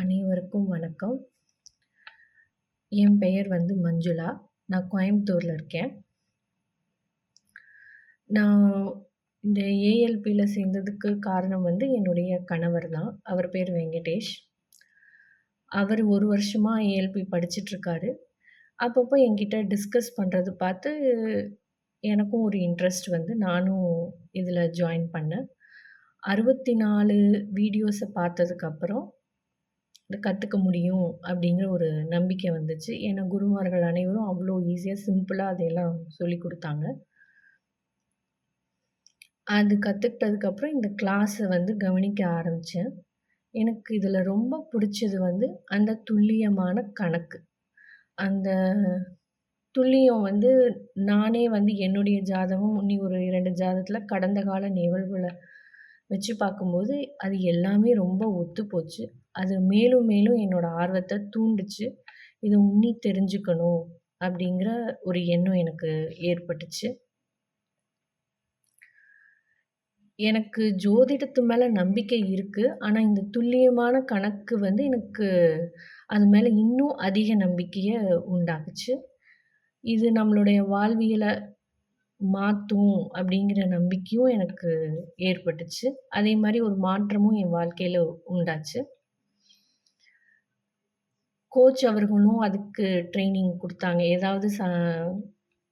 அனைவருக்கும் வணக்கம். என் பெயர் வந்து மஞ்சுளா. நான் கோயம்புத்தூரில் இருக்கேன். நான் இந்த ஏஎல்பியில் சேர்ந்ததுக்கு காரணம் வந்து என்னுடைய கணவர் தான். அவர் பேர் வெங்கடேஷ். அவர் ஒரு வருஷமாக ஏஎல்பி படிச்சிட்ருக்காரு அப்பப்போ என்கிட்ட டிஸ்கஸ் பண்ணுறது பார்த்து, எனக்கும் ஒரு இன்ட்ரெஸ்ட் வந்து நானும் இதில் ஜாயின் பண்ணேன். 64 வீடியோஸ பார்த்ததுக்கப்புறம், கற்றுக்க முடியும் அப்படிங்கிற ஒரு நம்பிக்கை வந்துச்சு. ஏன்னா குருமார்கள் அனைவரும் அவ்வளோ ஈஸியாக சிம்பிளாக அதையெல்லாம் சொல்லிக் கொடுத்தாங்க அது கற்றுக்கிட்டதுக்கப்புறம் இந்த கிளாஸை வந்து கவனிக்க ஆரம்பித்தேன் எனக்கு இதில் ரொம்ப பிடிச்சது வந்து அந்த துல்லியமான கணக்கு. அந்த துல்லியம் வந்து நானே வந்து என்னுடைய ஜாதகம், இன்னி ஒரு இரண்டு ஜாதகத்தில் கடந்த கால நிகழ்வுகளை வச்சு பார்க்கும்போது, அது எல்லாமே ரொம்ப ஒத்துப்போச்சு. அது மேலும் மேலும் என்னோட ஆர்வத்தை தூண்டுச்சு. இதை உன்னி தெரிஞ்சுக்கணும் அப்படிங்கிற ஒரு எண்ணம் எனக்கு ஏற்பட்டுச்சு. எனக்கு ஜோதிடத்து மேலே நம்பிக்கை இருக்குது ஆனால் இந்த துல்லியமான கணக்கு வந்து எனக்கு அது மேலே இன்னும் அதிக நம்பிக்கையை உண்டாக்குச்சு. இது நம்மளுடைய வாழ்வியலை மாற்றும் அப்படிங்கிற நம்பிக்கையும் எனக்கு ஏற்பட்டுச்சு. அதே மாதிரி ஒரு மாற்றமும் என் வாழ்க்கையில் உண்டாச்சு. கோச் அவர்களும் அதுக்கு ட்ரைனிங் கொடுத்தாங்க ஏதாவது ச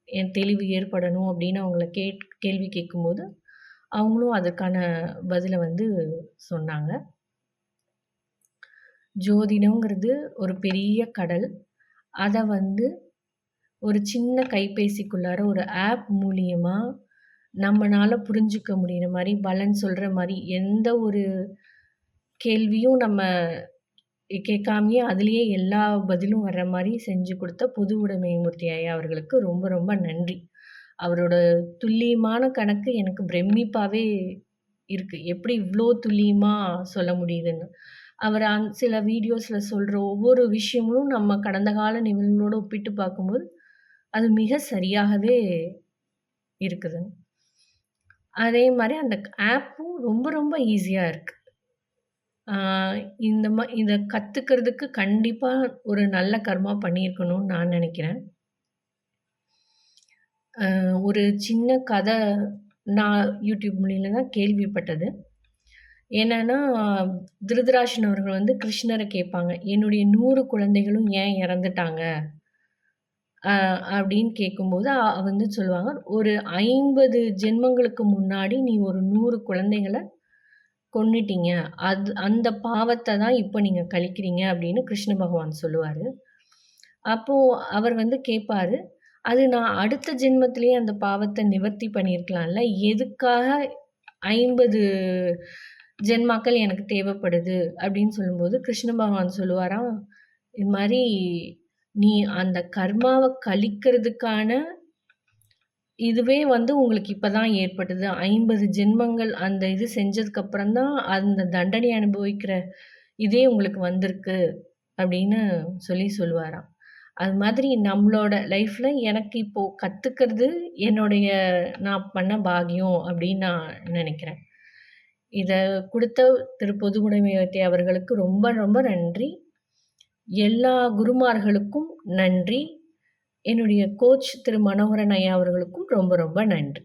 என் தெளிவு ஏற்படணும் அப்படின்னு அவங்கள கேட் கேள்வி கேட்கும்போது, அவங்களும் அதுக்கான பதிலை வந்து சொன்னாங்க. ஜோதிடங்கிறது ஒரு பெரிய கடல். அதை வந்து ஒரு சின்ன கைபேசிக்குள்ளார ஒரு ஆப் மூலியமாக நம்மளால் புரிஞ்சுக்க முடிகிற மாதிரி பலன் சொல்கிற மாதிரி எந்த ஒரு கேள்வியும் நம்ம கேட்காமயே அதுலேயே எல்லா பதிலும் வர்ற மாதிரி செஞ்சு கொடுத்த புது உடைமைமூர்த்தி ஐயா அவர்களுக்கு ரொம்ப ரொம்ப நன்றி. அவரோட துல்லியமான கணக்கு எனக்கு பிரமிப்பாகவே இருக்குது எப்படி இவ்வளோ துல்லியமாக சொல்ல முடியுதுன்னு. அவர் அந் சில வீடியோஸில் சொல்கிற ஒவ்வொரு விஷயமும் நம்ம கடந்த கால நிகழ்வுகளோட ஒப்பிட்டு பார்க்கும்போது, அது மிக சரியாகவே இருக்குது அதே மாதிரி அந்த ஆப்பும் ரொம்ப ரொம்ப ஈஸியாக இருக்குது இந்த மா இதை கற்றுக்கிறதுக்கு கண்டிப்பாக ஒரு நல்ல கர்மா பண்ணியிருக்கணும்னு நான் நினைக்கிறேன் ஒரு சின்ன கதை நான் யூடியூப் மூலியில தான் கேள்விப்பட்டது. என்னன்னா, திருதராஷன் அவர்கள் வந்து கிருஷ்ணரை கேட்பாங்க. "என்னுடைய நூறு குழந்தைகளும் ஏன் இறந்துட்டாங்க?" அப்படின்னு கேட்கும்போது, வந்து சொல்லுவாங்க, "ஒரு 50 ஜென்மங்களுக்கு முன்னாடி நீ ஒரு நூறு குழந்தைங்களை கொன்னுட்டீங்க. அது அந்த பாவத்தை தான் இப்போ நீங்கள் கழிக்கிறீங்க" அப்படின்னு கிருஷ்ண பகவான் சொல்லுவார் அப்போது அவர் வந்து கேட்பாரு, "அது நான் அடுத்த ஜென்மத்திலேயே அந்த பாவத்தை நிவர்த்தி பண்ணியிருக்கலாம்ல. எதுக்காக 50 ஜென்மாக்கள் எனக்கு தேவைப்படுது?" அப்படின்னு சொல்லும்போது, கிருஷ்ண பகவான் சொல்லுவாராம், "இது மாதிரி நீ அந்த கர்மாவை கழிக்கிறதுக்கான இதுவே வந்து உங்களுக்கு இப்போ தான் ஏற்பட்டது. 50 ஜென்மங்கள் அந்த இது செஞ்சதுக்கப்புறம் தான் அந்த தண்டனை அனுபவிக்கிற இதே உங்களுக்கு வந்திருக்கு." அப்படின்னு சொல்லி சொல்லுவாராம். அது மாதிரி நம்மளோட லைஃப்பில் எனக்கு இப்போது கற்றுக்கிறது என்னுடைய நான் பண்ண பாக்கியம் அப்படின்னு நான் நினைக்கிறேன் இதை கொடுத்த திரு பொதுவுடைமைமூர்த்தி அவர்களுக்கு ரொம்ப ரொம்ப நன்றி. எல்லா குருமார்களுக்கும் நன்றி. என்னுடைய கோச் திரு மனோகரன் ஐயா அவர்களுக்கும் ரொம்ப ரொம்ப நன்றி.